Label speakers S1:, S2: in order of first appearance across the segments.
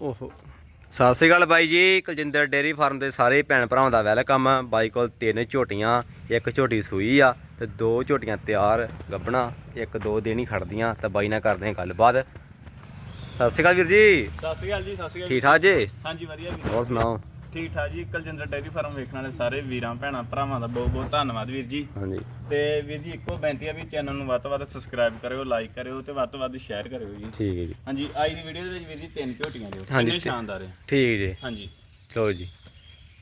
S1: ਓਹੋ। ਸਤਿ ਸ਼੍ਰੀ ਅਕਾਲ ਬਾਈ ਜੀ ਕੁਲਜਿੰਦਰ ਡੇਅਰੀ ਫਾਰਮ ਦੇ ਸਾਰੇ ਭੈਣ ਭਰਾਵਾਂ ਦਾ ਵੈਲਕਮ। ਆ ਬਾਈ ਕੋਲ ਤਿੰਨ ਝੋਟੀਆਂ ਇੱਕ ਝੋਟੀ ਸੂਈ ਆ ਤੇ ਦੋ ਝੋਟੀਆਂ ਤਿਆਰ ਗੱਬਣਾ ਇੱਕ ਦੋ ਦਿਨ ਹੀ ਖੜਦੀਆਂ ਤਾਂ ਬਾਈ ਨਾਲ ਕਰਦੇ ਹਾਂ ਗੱਲਬਾਤ। ਸਤਿ ਸ਼੍ਰੀ ਅਕਾਲ ਵੀਰ ਜੀ।
S2: ਸਤਿ ਸ਼੍ਰੀ ਅਕਾਲ ਜੀ ਸਤਿ ਸ਼੍ਰੀ ਅਕਾਲ।
S1: ਠੀਕ ਠਾਕ ਜੀ?
S2: ਹਾਂਜੀ ਵਧੀਆ ਵੀਰ
S1: ਹੋਰ ਸੁਣਾਓ?
S2: ਠੀਕ ਠਾਕ ਜੀ। ਕਲਜਿੰਦਰ ਡੈਰੀ ਫਾਰਮ ਵੇਖਣ ਵਾਲੇ ਸਾਰੇ ਵੀਰਾਂ ਭੈਣਾਂ ਭਰਾਵਾਂ ਦਾ ਬਹੁਤ ਬਹੁਤ ਧੰਨਵਾਦ ਵੀਰ ਜੀ।
S1: ਹਾਂਜੀ।
S2: ਤੇ ਵੀਰ ਜੀ ਇੱਕੋ ਬੇਨਤੀ ਆ ਵੀ ਚੈਨਲ ਨੂੰ ਵੱਧ ਤੋਂ ਵੱਧ ਸਬਸਕ੍ਰਾਈਬ ਕਰਿਓ ਲਾਈਕ ਕਰਿਓ ਤੇ ਵੱਧ ਤੋਂ ਵੱਧ ਸ਼ੇਅਰ ਕਰਿਓ ਜੀ।
S1: ਠੀਕ ਹੈ ਜੀ।
S2: ਹਾਂਜੀ ਅੱਜ ਦੀ ਵੀਡੀਓ ਦੇ ਵਿੱਚ ਵੀਰ ਜੀ ਤਿੰਨ ਝੋਟੀਆਂ ਦਿਓ
S1: ਹਾਂਜੀ,
S2: ਸ਼ਾਨਦਾਰ ਹੈ
S1: ਠੀਕ ਜੀ।
S2: ਹਾਂਜੀ।
S1: ਚਲੋ ਜੀ।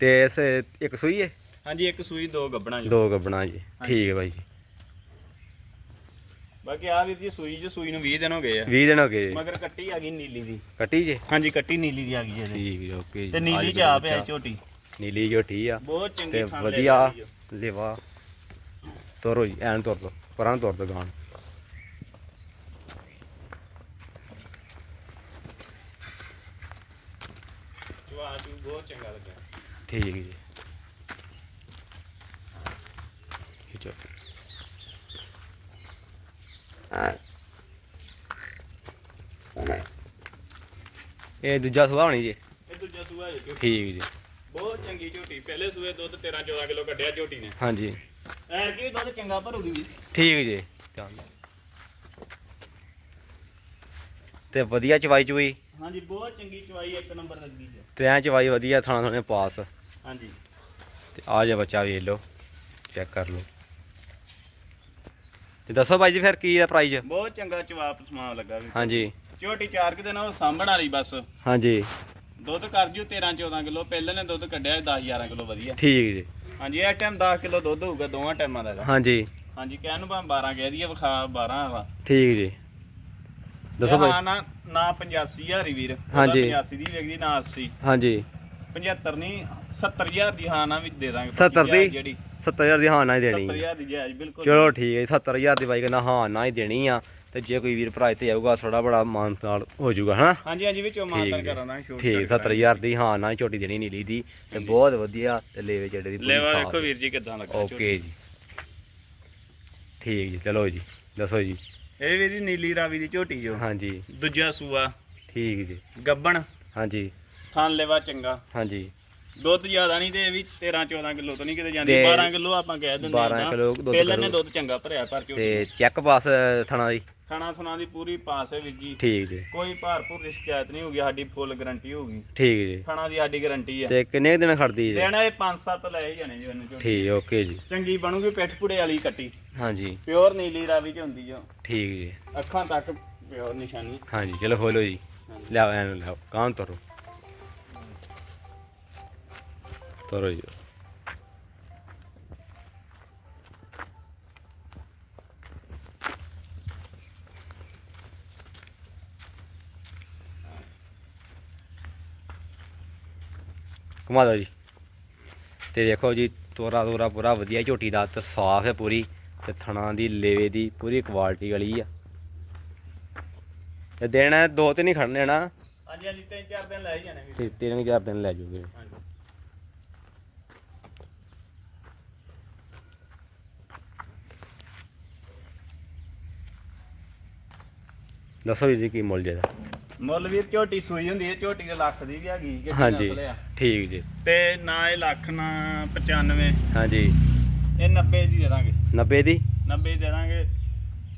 S1: ਤੇ ਇਸ ਇੱਕ ਸੂਈ ਹੈ?
S2: ਹਾਂਜੀ ਇੱਕ ਸੂਈ ਦੋ ਗੱਬਣਾ ਜੀ।
S1: ਦੋ ਗੱਬਣਾ ਜੀ। ਠੀਕ ਹੈ ਬਾਈ ਜੀ।
S2: ਬਾਕੀ ਆ ਵੀਰ ਜੀ ਸੂਈ ਜੋ ਸੂਈ ਨੂੰ 20 ਦਿਨ ਹੋ ਗਏ ਆ।
S1: 20 ਦਿਨ ਹੋ ਗਏ।
S2: ਮਗਰ ਕੱਟੀ ਆ ਗਈ ਨੀਲੀ ਦੀ।
S1: ਕੱਟੀ ਜੀ?
S2: ਹਾਂਜੀ ਕੱਟੀ ਨੀਲੀ ਦੀ ਆ ਗਈ ਜੀ
S1: ਠੀਕ ਜੀ ਓਕੇ ਜੀ।
S2: ਤੇ ਨੀਲੀ ਚ ਆ ਪਿਆ। ਝੋਟੀ।
S1: ਨੀਲੀ ਝੋਟੀ ਆ।
S2: ਬਹੁਤ ਚੰਗੀ ਲੈ
S1: ਵਧੀਆ। ਲੇਵਾ। ਤੋਰੋ ਜੀ ਐਨ ਤੋਰ ਦੋ ਪਰਾਂ ਤੋਰ ਦੋ ਗਾਣ।
S2: ਚਵਾ ਚੂ ਬਹੁਤ ਚੰਗਾ ਲੱਗਿਆ।
S1: ਠੀਕ ਜੀ। ਖਿਚੋ ਇਹ ਦੂਜਾ ਸੁਭਾਅ ਹੋਣੀ ਜੀ?
S2: ਇਹ ਦੂਜਾ ਸੂਆ ਹੈ ਝੋਟੀ
S1: ਠੀਕ ਜੀ।
S2: ਬਹੁਤ ਚੰਗੀ ਝੋਟੀ। ਪਹਿਲੇ ਸੂਏ ਦੁੱਧ 13 14 ਕਿਲੋ ਕੱਢਿਆ ਝੋਟੀ ਨੇ।
S1: ਹਾਂਜੀ।
S2: ਐਰ ਕੀ ਦੁੱਧ ਚੰਗਾ ਭਰੂਗੀ ਵੀ
S1: ਠੀਕ ਜੀ। ਚੱਲ। ਤੇ ਵਧੀਆ ਚਵਾਈ ਚੁਈ?
S2: ਹਾਂਜੀ ਬਹੁਤ ਚੰਗੀ ਚਵਾਈ ਇੱਕ ਨੰਬਰ ਲੱਗੀ ਜੀ।
S1: ਤੇ ਐ ਚਵਾਈ ਵਧੀਆ ਥਾਣਾ ਥਾਣੇ ਪਾਸ।
S2: ਹਾਂਜੀ।
S1: ਤੇ ਆ ਜਾ ਬੱਚਾ ਵੇਖ ਲਓ। ਚੈੱਕ ਕਰ ਲਓ। ਤੇ ਦੱਸੋ ਬਾਈ ਜੀ ਫਿਰ ਕੀ ਦਾ ਪ੍ਰਾਈਸ
S2: ਬਹੁਤ ਚੰਗਾ ਚਵਾਪ ਸਮਾਨ ਲੱਗਾ ਵੀ।
S1: ਹਾਂਜੀ।
S2: ਝੋਟੀ ਚਾਰ ਕਿ ਦਿਨ ਉਹ ਸਾਂਭਣ ਵਾਲੀ ਬਸ।
S1: ਹਾਂਜੀ।
S2: ਦੁੱਧ ਕਰ ਜੂ 13 14 ਕਿਲੋ ਪਹਿਲੇ ਨੇ ਦੁੱਧ ਕੱਢਿਆ 10 11 ਕਿਲੋ ਵਧੀਆ।
S1: ਠੀਕ ਜੀ।
S2: ਹਾਂਜੀ ਇਹ ਟਾਈਮ 10 ਕਿਲੋ ਦੁੱਧ ਹੋਊਗਾ ਦੋਵਾਂ ਟਾਈਮਾਂ ਦਾ।
S1: ਹਾਂਜੀ।
S2: ਹਾਂਜੀ ਕਹਿਣ ਨੂੰ ਭਾਵੇਂ 12 ਕਹਿ ਦਈਏ ਵਿਖਾ 12 ਵਾ।
S1: ਠੀਕ ਜੀ। ਦੱਸੋ
S2: ਹਾਂ ਨਾ ਨਾ 85000 ਹੀ ਵੀਰ।
S1: ਹਾਂਜੀ।
S2: 85 ਦੀ ਵੇਖਦੀ ਨਾ 80
S1: ਹਾਂਜੀ।
S2: 75 ਨਹੀਂ 70000 ਦੀ ਹਾਂ ਨਾ ਵੀ ਦੇ ਦਾਂਗੇ
S1: 70 ਦੀ?
S2: 25,000 ਜਿਹੜੀ।
S1: 70000 ਦੀ ਹਾਂ ਨਾ ਹੀ ਦੇਣੀ ਹੈ
S2: 70000 ਦੀ ਜਾਇਜ਼ ਬਿਲਕੁਲ।
S1: ਚਲੋ ਠੀਕ ਹੈ 70000 ਦੀ ਬਾਈ ਕਹਿੰਦਾ ਹਾਂ ਨਾ ਹੀ ਦੇਣੀ ਆ। ਤੇ ਜੇ ਕੋਈ ਵੀਰ ਭਰਾ ਇੱਥੇ ਆਊਗਾ ਥੋੜਾ ਬੜਾ ਮਾਨ ਨਾਲ ਹੋ ਜਾਊਗਾ ਹਨਾ?
S2: ਹਾਂਜੀ ਹਾਂਜੀ ਵਿੱਚੋਂ
S1: ਠੀਕ
S2: ਮਾਨਤਨ
S1: ਹੈ।
S2: ਕਰਾਂਦਾ ਛੋਟ
S1: ਠੀਕ 70000 ਦੀ ਹਾਂ ਨਾ ਹੀ ਝੋਟੀ ਦੇਣੀ ਨੀਲੀ ਦੀ ਤੇ ਬਹੁਤ ਵਧੀਆ ਤੇ ਲੇਵੇ ਜਿਹੜੇ ਦੀ ਪੂਰੀ ਸਾਫ਼
S2: ਵੇਖੋ ਵੀਰ ਜੀ ਕਿਦਾਂ ਲੱਗਾ।
S1: ਓਕੇ ਜੀ। ਠੀਕ ਜੀ ਚਲੋ ਜੀ ਦੱਸੋ ਜੀ।
S2: ਇਹ ਵੀਰ ਜੀ ਨੀਲੀ ਰਾਵੀ ਦੀ ਝੋਟੀ ਜੋ।
S1: ਹਾਂਜੀ।
S2: ਦੂਜਾ ਸੂਆ।
S1: ਠੀਕ ਜੀ।
S2: ਗੱਬਣ।
S1: ਹਾਂਜੀ।
S2: ਥਾਂ ਲੈਵਾ ਚੰਗਾ।
S1: ਹਾਂਜੀ।
S2: ਦੁੱਧ ਜ਼ਿਆਦਾ ਨਹੀਂ ਤੇ ਇਹ ਵੀ 13 14 ਕਿਲੋ ਤੋਂ ਨਹੀਂ ਕਿਤੇ ਜਾਂਦੀ।
S1: ਤੇ
S2: 12 ਕਿਲੋ ਆਪਾਂ ਕਹਿ ਦਿੰਦੇ
S1: 12 ਕਿਲੋ ਦੁੱਧ
S2: ਪਹਿਲਾਂ ਨੇ। ਦੁੱਧ ਚੰਗਾ ਭਰਿਆ ਪਰ ਝੋਟੀ
S1: ਤੇ ਚੈੱਕ ਪਾਸ ਥਣਾ ਦੀ?
S2: ਖਾਣਾ ਥੁਣਾ ਦੀ ਪੂਰੀ ਪਾਸ ਹੈ ਵੀਰ ਜੀ।
S1: ਠੀਕ ਜੀ।
S2: ਕੋਈ ਭਾਰਪੂਰ ਦੀ ਸ਼ਿਕਾਇਤ ਨਹੀਂ ਹੋਗੀ ਸਾਡੀ ਫੁੱਲ ਗਾਰੰਟੀ ਹੋਗੀ
S1: ਠੀਕ ਜੀ।
S2: ਖਾਣਾ ਦੀ ਸਾਡੀ ਗਾਰੰਟੀ ਆ
S1: ਤੇ ਕਿੰਨੇ ਦਿਨ ਖੜਦੀ ਜੀ?
S2: ਦੇਣਾ ਇਹ 5-7 ਲੈ ਹੀ ਜਾਣੇ ਜੀ ਉਹਨੇ ਝੋਟੀ
S1: ਠੀਕ ਓਕੇ ਜੀ।
S2: ਚੰਗੀ ਬਣੂਗੀ ਪਿੱਠ ਪੁੜੇ ਵਾਲੀ ਕੱਟੀ।
S1: ਹਾਂਜੀ।
S2: ਪਿਓਰ ਨੀਲੀ ਰਾਵੀ ਚ ਹੁੰਦੀ ਜੋ
S1: ਠੀਕ ਜੀ।
S2: ਅੱਖਾਂ ਤੱਕ ਪਿਓਰ ਨਿਸ਼ਾਨੀ।
S1: ਹਾਂਜੀ ਚਲੋ ਖੋਲੋ ਜੀ। ਲਿਆਓ ਐਨੂੰ ਲਿਆਓ ਕਾਂ ਤੋਰੋ। ਤੋਰੋ ਜੀ ਘੁਮਾ ਦਿਓ ਜੀ ਤੇ ਦੇਖੋ ਜੀ ਤੋਰਾ ਤੋਰਾ ਪੂਰਾ ਵਧੀਆ ਝੋਟੀ ਦਾ ਤੇ ਸਾਫ਼ ਹੈ ਪੂਰੀ ਤੇ ਥਣਾ ਦੀ ਲੇਵੇ ਦੀ ਪੂਰੀ ਕੁਆਲਿਟੀ ਵਾਲੀ ਆ। ਤੇ ਦੇਣਾ ਦੋ ਤੇ ਨਹੀਂ ਖੜਨੇ ਨਾ
S2: ਹਾਂਜੀ ਹਾਂਜੀ ਤਿੰਨ ਚਾਰ ਦਿਨ ਲੈ ਹੀ ਜਾਣੇ ਵੀ
S1: ਤੇ ਤਿੰਨ ਹਜ਼ਾਰ ਦਿਨ ਲੈ ਜੂਗੇ
S2: ਹਾਂਜੀ।
S1: ਦੱਸੋ ਜੀ ਕੀ ਮੁੱਲ ਜੇ ਦਾ?
S2: ਮੁੱਲ ਵੀਰ ਝੋਟੀ ਸੂਈ ਹੁੰਦੀ ਹੈ ਝੋਟੀ ਦੇ ਲੱਖ ਦੀ ਵੀ ਹੈਗੀ ਕਿ
S1: ਹਾਂਜੀ ਠੀਕ ਜੀ।
S2: ਤੇ ਨਾ ਇਹ ਲੱਖ ਨਾ 95
S1: ਹਾਂਜੀ।
S2: ਇਹ 90 ਦੀ ਦੇ ਦਾਂਗੇ।
S1: 90 ਦੀ?
S2: 90 ਦੀ ਦਾਂਗੇ।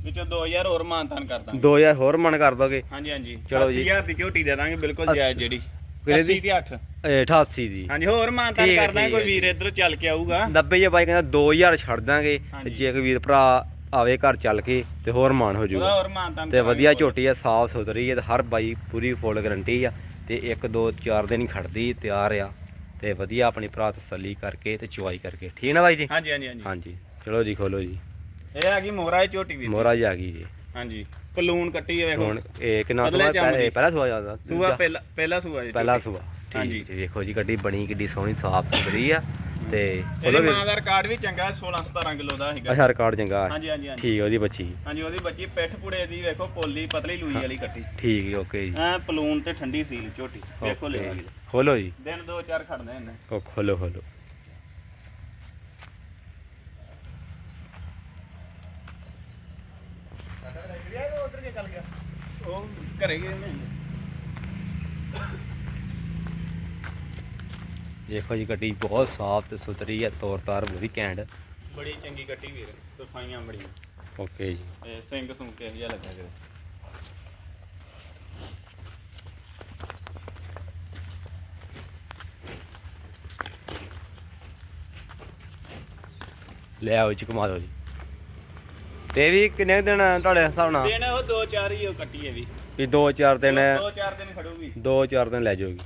S2: ਵਿੱਚੋਂ 2000 ਹੋਰ ਮਾਨਤਾਨ ਕਰ ਦਾਂਗੇ।
S1: 2000 ਹੋਰ ਮਨ ਕਰ ਦੋਗੇ?
S2: ਹਾਂਜੀ ਹਾਂਜੀ।
S1: ਚਲੋ ਜੀ।
S2: 80000 ਦੀ ਝੋਟੀ ਦੇ ਦਾਂਗੇ ਬਿਲਕੁਲ ਜਾਇਜ਼ ਜਿਹੜੀ।
S1: ਕਿਹੜੇ
S2: 80
S1: ਦੀ?
S2: ਤੇ 8
S1: ਇਹ 88 ਦੀ।
S2: ਹਾਂਜੀ ਹੋਰ ਮਾਨਤਾਨ
S1: ਠੀਕ ਹੈ,
S2: ਕਰ ਦਾਂਗੇ
S1: ਠੀਕ
S2: ਕੋਈ ਵੀਰ ਇਧਰੋਂ ਚੱਲ ਕੇ ਆਊਗਾ।
S1: 90 ਜੇ ਬਾਈ ਕਹਿੰਦਾ 2000 ਛੱਡ ਦਾਂਗੇ। ਜੇ ਕੋਈ ਵੀਰ ਭਰਾ ਆਵੇ ਘਰ ਚੱਲ ਕੇ ਤੇ ਹੋਰ ਮਾਨ ਹੋ ਜਾਊਗਾ
S2: ਹੋਰ
S1: ਤੇ ਵਧੀਆ ਝੋਟੀ ਆ ਸਾਫ਼ ਸੁਥਰੀ ਹੈ ਤੇ ਹਰ ਬਾਈ ਪੂਰੀ ਫੁੱਲ ਗਰੰਟੀ ਆ ਤੇ 1 2 4 ਦਿਨ ਖੜਦੀ ਤਿਆਰ ਆ ਤੇ ਵਧੀਆ ਆਪਣੀ ਭਰਾ ਤਸੱਲੀ ਕਰਕੇ ਤੇ ਚੁਆਈ ਕਰਕੇ। ਠੀਕ ਨਾ ਬਾਈ ਜੀ?
S2: ਹਾਂਜੀ ਹਾਂਜੀ ਹਾਂਜੀ।
S1: ਹਾਂਜੀ ਚਲੋ ਜੀ ਖੋਲੋ ਜੀ।
S2: ਇਹ ਆ ਗਈ ਮੋਹਰਾ ਝੋਟੀ ਵੀਰ
S1: ਮੋਹਰਾ ਜੀ ਆ ਗਈ ਜੀ।
S2: ਹਾਂਜੀ ਪਲੂਨ ਕੱਟੀ ਹੈ ਵੇਖੋ।
S1: ਹੁਣ ਇਹ ਕਿੰਨਾ ਸੂਆ। ਪਹਿਲਾ ਪਹਿਲਾ ਸੂਆ ਜਾਂਦਾ
S2: ਸੂਆ ਪਹਿਲਾ ਪਹਿਲਾ ਸੂਆ ਜੀ
S1: ਪਹਿਲਾ। ਸੂਆ। ਠੀਕ ਜੀ ਵੇਖੋ ਜੀ ਗੱਡੀ ਬਣੀ ਕਿੱਡੀ ਸੋਹਣੀ ਸਾਫ਼ ਸੁਥਰੀ ਆ। ਤੇ
S2: ਇਹਦੇ
S1: ਚਲੋ
S2: ਮਾਂ ਦਾ ਰਿਕਾਰਡ ਵੀ ਚੰਗਾ 16 17 ਕਿਲੋ ਦਾ ਹੈਗਾ।
S1: ਅੱਛਾ ਰਿਕਾਰਡ ਚੰਗਾ ਹੈ।
S2: ਹਾਂਜੀ ਹਾਂਜੀ ਹਾਂਜੀ।
S1: ਠੀਕ ਹੈ ਉਹਦੀ ਬੱਚੀ।
S2: ਹਾਂਜੀ ਉਹਦੀ ਬੱਚੀ ਪਿੱਠ ਪੁੜੇ ਦੀ ਵੇਖੋ ਪੋਲੀ ਪਤਲੀ ਲੂਈ ਵਾਲੀ ਕੱਟੀ।
S1: ਠੀਕ ਹੈ ਓਕੇ ਜੀ।
S2: ਐ ਪਲੂਨ ਤੇ ਠੰਡੀ ਸੀ ਝੋਟੀ। ਵੇਖੋ ਲੈ
S1: ਓਕੇ। ਖੋਲੋ ਜੀ।
S2: ਦਿਨ ਦੋ ਚਾਰ ਖੜਨੇ ਇਹਨੇ।
S1: ਉਹ ਖੋਲੋ ਖੋਲੋ।
S2: ਉਧਰ ਕੇ ਚੱਲ ਗਿਆ ਉਹ ਘਰੇ ਗਏ ਨੇ।
S1: ਦੇਖੋ ਜੀ ਗੱਡੀ ਬਹੁਤ ਸਾਫ਼ ਤੇ ਸੁਥਰੀ ਹੈ ਤੋਰ ਤਾਰ ਬੜੀ ਘੈਂਟ।
S2: ਬੜੀ ਚੰਗੀ ਕੱਟੀ ਵੀਰ ਸਫਾਈਆਂ ਬੜੀਆਂ।
S1: ਓਕੇ ਜੀ।
S2: ਤੇ ਸਿੰਘ ਸੁੰਘ ਕੇ ਜਿਹਾ ਲੱਗਾ ਕਿਤੇ
S1: ਲੈ ਆਓ ਜੀ ਕਮਾ ਦਿਓ ਜੀ। ਤੇ ਇਹ ਵੀ ਕਿੰਨੇ ਦਿਨ ਤੁਹਾਡੇ ਹਿਸਾਬ ਨਾਲ?
S2: ਦਿਨ ਉਹ ਦੋ ਚਾਰ ਹੀ ਉਹ ਕੱਟੀ ਹੈ ਵੀ।
S1: ਵੀ 2-4 ਦਿਨ
S2: ਦੋ ਚਾਰ ਦਿਨ ਖੜੂਗੀ।
S1: 2-4 ਦਿਨ ਲੈ ਜਾਓਗੀ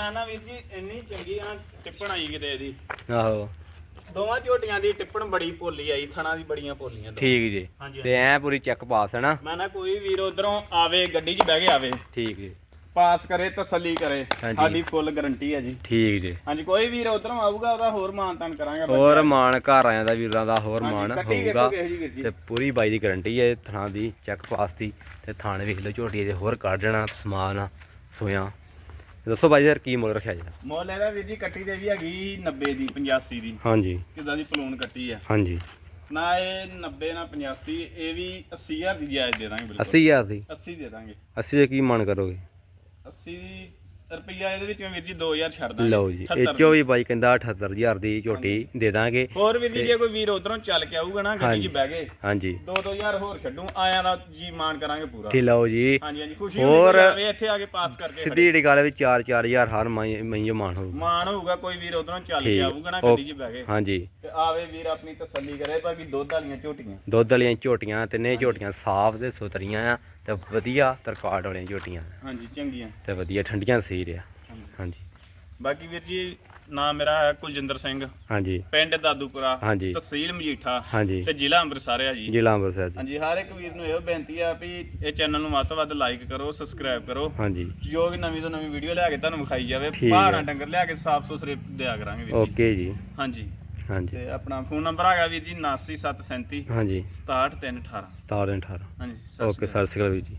S2: ਮੈਂ ਨਾ ਵੀਰ ਜੀ ਇੰਨੀ ਚੰਗੀ ਆ ਟਿੱਪਣ ਆਈ ਕਿਤੇ ਇਹਦੀ।
S1: ਆਹੋ।
S2: ਦੋਵਾਂ ਝੋਟੀਆਂ ਦੀ ਟਿੱਪਣ ਬੜੀ ਭੋਲੀ ਆਈ ਥਣਾ ਦੀ ਬੜੀਆਂ ਭੋਲੀਆਂ ਦੋ।
S1: ਠੀਕ ਜੀ।
S2: ਹਾਂਜੀ
S1: ਤੇ ਐ ਪੂਰੀ ਚੈੱਕ ਪਾਸ ਹੈ ਨਾ
S2: ਮੈਂ ਨਾ ਕੋਈ ਵੀਰ ਉਧਰੋਂ ਆਵੇ ਗੱਡੀ 'ਚ ਬਹਿ ਕੇ ਆਵੇ।
S1: ਠੀਕ ਜੀ।
S2: ਪਾਸ ਕਰੇ ਤਸੱਲੀ ਕਰੇ
S1: ਹਾਂਜੀ।
S2: ਸਾਡੀ ਫੁੱਲ ਗਾਰੰਟੀ ਹੈ ਜੀ।
S1: ਠੀਕ ਜੀ।
S2: ਹਾਂਜੀ ਕੋਈ ਵੀਰ ਉਧਰੋਂ ਆਊਗਾ ਉਹਦਾ ਹੋਰ ਮਾਨ ਤਾਨ ਕਰਾਂਗੇ
S1: ਹੋਰ ਮਾਣ ਘਰ ਆਇਆਂ ਦਾ ਵੀਰਾਂ ਦਾ ਹੋਰ
S2: ਹਾਂਜੀ,
S1: ਮਾਣ
S2: ਕੱਟੀ
S1: ਹੋਊਗਾ
S2: ਵੇਖੋ ਕਿਹੋ ਜਿਹੀ ਵੀਰ ਜੀ।
S1: ਤੇ ਪੂਰੀ ਬਾਈ ਦੀ ਗਾਰੰਟੀ ਹੈ ਥਾਂ ਦੀ ਚੈੱਕ ਪਾਸ ਦੀ। ਤੇ ਥਾਣ ਵੇਖ ਲਓ ਝੋਟੀ ਦੇ ਹੋਰ ਕੱਢ ਦੇਣਾ ਸਮਾਨ ਸੋਇਆ। ਦੱਸੋ ਬਾਈ ਯਾਰ ਕੀ ਮੁੱਲ ਰੱਖਿਆ ਜੀ?
S2: ਮੁੱਲ ਇਹਦਾ ਵੀਰ ਜੀ ਕੱਟੀ ਦੇ ਵੀ ਹੈਗੀ 90 ਦੀ 85 ਦੀ।
S1: ਹਾਂਜੀ।
S2: ਕਿਦਾਂ ਦੀ ਪਲੂਨ ਕੱਟੀ ਆ?
S1: ਹਾਂਜੀ।
S2: ਨਾ ਇਹ 90 ਨਾ 85 ਇਹ ਵੀ 80000 ਦੀ ਜਾਇਜ਼ ਦੇ ਦਾਂਗੇ ਬਿਲਕੁਲ।
S1: 80000 ਦੀ?
S2: 80 ਦੇ ਦਾਂਗੇ।
S1: 80 ਦੇ ਕੀ ਮਨ ਕਰੋਗੇ?
S2: 80 ਰੁਪਈਆ ਇਹਦੇ ਵਿੱਚ ਵੀਰ ਜੀ 2000 ਛੱਡ ਦਾਂਗੇ
S1: ਲਓ ਜੀ
S2: 78
S1: ਇਹ ਚੋ ਵੀ ਬਾਈ ਕਹਿੰਦਾ 78000 ਦੀ ਝੋਟੀ ਦੇ ਦਾਂਗੇ।
S2: ਹੋਰ ਵੀਰ ਜੀ ਜੇ ਕੋਈ ਵੀਰ ਉਧਰੋਂ ਚੱਲ ਕੇ ਆਊਗਾ ਨਾ ਗੱਡੀ
S1: ਹਾਂਜੀ।
S2: 'ਚ ਬਹਿ ਕੇ
S1: ਹਾਂਜੀ।
S2: 2-2000 ਹੋਰ ਛੱਡੂ ਆਇਆਂ ਦਾ ਜੀ ਮਾਨ ਕਰਾਂਗੇ ਪੂਰਾ।
S1: ਠੀਕ ਲਓ ਜੀ
S2: ਹਾਂਜੀ ਹਾਂਜੀ ਖੁਸ਼ੀ
S1: ਹੋਰ-
S2: ਹੋਰ ਆਵੇ ਇੱਥੇ ਆ ਕੇ ਪਾਸ ਕਰਕੇ
S1: ਸਿੱਧੀ ਜਿਹੜੀ ਗੱਲ ਵੀ 4-4000 ਹਰ ਮਹੀਨੇ ਮਾਨ ਹੋਊ।
S2: ਮਾਨ ਹੋਊਗਾ ਕੋਈ ਵੀਰ ਉਧਰੋਂ ਚੱਲ ਕੇ
S1: ਠੀਕ।
S2: ਆਊਗਾ ਨਾ
S1: ਓ-
S2: ਗੱਡੀ 'ਚ ਬਹਿ ਕੇ।
S1: ਹਾਂਜੀ।
S2: ਤੇ ਆਵੇ ਵੀਰ ਆਪਣੀ ਤਸੱਲੀ ਕਰੇ ਬਾਕੀ ਦੁੱਧ ਵਾਲੀਆਂ ਝੋਟੀਆਂ।
S1: ਦੁੱਧ ਵਾਲੀਆਂ ਝੋਟੀਆਂ ਤਿੰਨੇ ਝੋਟੀਆਂ ਸਾਫ਼ ਤੇ ਸੁਥਰੀਆਂ ਆ ਤੇ ਵਧੀਆ ਤਰਕਾਟ ਵਾਲੀਆਂ ਝੋਟੀਆਂ।
S2: ਹਾਂਜੀ ਚੰਗੀਆਂ।
S1: ਤੇ ਵਧੀਆ ਠੰਡੀਆਂ ਸਹੀ ਰਿਆ
S2: ਹਾਂਜੀ। ਬਾਕੀ ਵੀਰ ਜੀ ਨਾਮ ਮੇਰਾ ਹੈ ਕੁਲਜਿੰਦਰ ਸਿੰਘ।
S1: ਹਾਂਜੀ।
S2: ਪਿੰਡ ਦਾਦੂਪੁਰਾ
S1: ਹਾਂਜੀ।
S2: ਤਹਿਸੀਲ ਮਜੀਠਾ
S1: ਹਾਂਜੀ।
S2: ਤੇ ਜ਼ਿਲ੍ਹਾ ਅੰਮ੍ਰਿਤਸਰ ਆ ਜੀ।
S1: ਜ਼ਿਲ੍ਹਾ ਅੰਮ੍ਰਿਤਸਰ ਜੀ।
S2: ਹਾਂਜੀ ਹਰ ਇੱਕ ਵੀਰ ਨੂੰ ਇਹੋ ਬੇਨਤੀ ਆ ਵੀ ਇਹ ਚੈਨਲ ਨੂੰ ਵੱਧ ਤੋਂ ਵੱਧ ਲਾਈਕ ਕਰੋ ਸਬਸਕ੍ਰਾਈਬ ਕਰੋ।
S1: ਹਾਂਜੀ।
S2: ਜੋ ਵੀ ਨਵੀਂ ਤੋਂ ਨਵੀਂ ਵੀਡੀਓ ਲਿਆ ਕੇ ਤੁਹਾਨੂੰ ਵਿਖਾਈ ਜਾਵੇ ਪਹਾੜਾਂ
S1: ਹੈ।
S2: ਡੰਗਰ ਲਿਆ ਕੇ ਸਾਫ਼ ਸੁਥਰੇ ਦਿਆ ਕਰਾਂਗੇ ਵੀਰ ਜੀ।
S1: ਓਕੇ ਜੀ।
S2: ਹਾਂਜੀ।
S1: ਹਾਂਜੀ।
S2: ਤੇ ਆਪਣਾ ਫੋਨ ਨੰਬਰ ਹੈਗਾ ਵੀਰ ਜੀ 99737
S1: ਹਾਂਜੀ।
S2: 67318
S1: 17 18
S2: ਹਾਂਜੀ ਸਤਿ
S1: ਓਕੇ
S2: ਸ਼੍ਰੀ ਅਕਾਲ।
S1: ਸਤਿ ਸ਼੍ਰੀ ਅਕਾਲ ਵੀਰ ਜੀ।